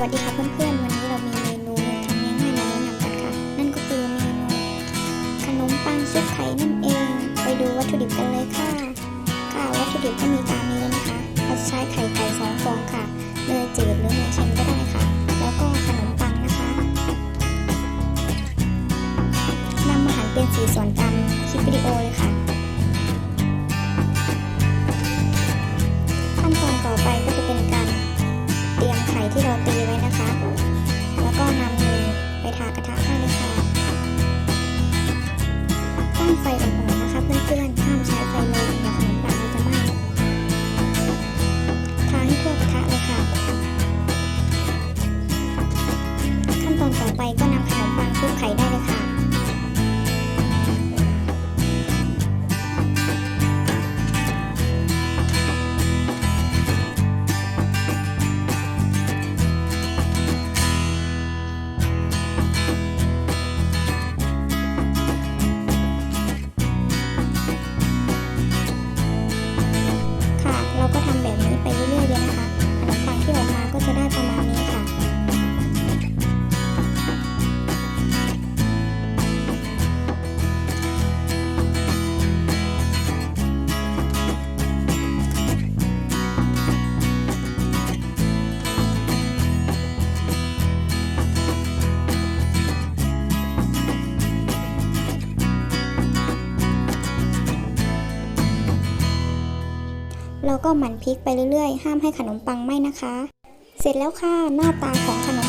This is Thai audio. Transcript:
วัสดีค่ะเพื่อนๆ วันนี้เรามีเมนูทำง่ายๆมาแนะนำกันค่ะ นั่นก็คือเมนูขนมปังซุปไข่นั่นเอง ไปดูวัตถุดิบกันเลยค่ะ ค่ะวัตถุดิบก็มีตามนี้เลยนะคะเราจะใช้ไข่ไก่สองฟองค่ะ ตรียมไข่ที่เราตีไว้นะคะ แล้วก็นำมือไปทากระทะได้เลยค่ะตั้งไฟอ่อนๆนะคะเพื่อนๆห้ามใช้ไฟแรงเดี๋ยวขนมปังเราจะไหม้ทาให้ทั่วกระทะเลยค่ะ ขั้นตอนต่อไปก็นำไข่ แล้วก็หมั่นพลิกไปเรื่อยๆ ห้ามให้ขนมปังไหม้นะคะ เสร็จแล้วค่ะหน้าตาของขนม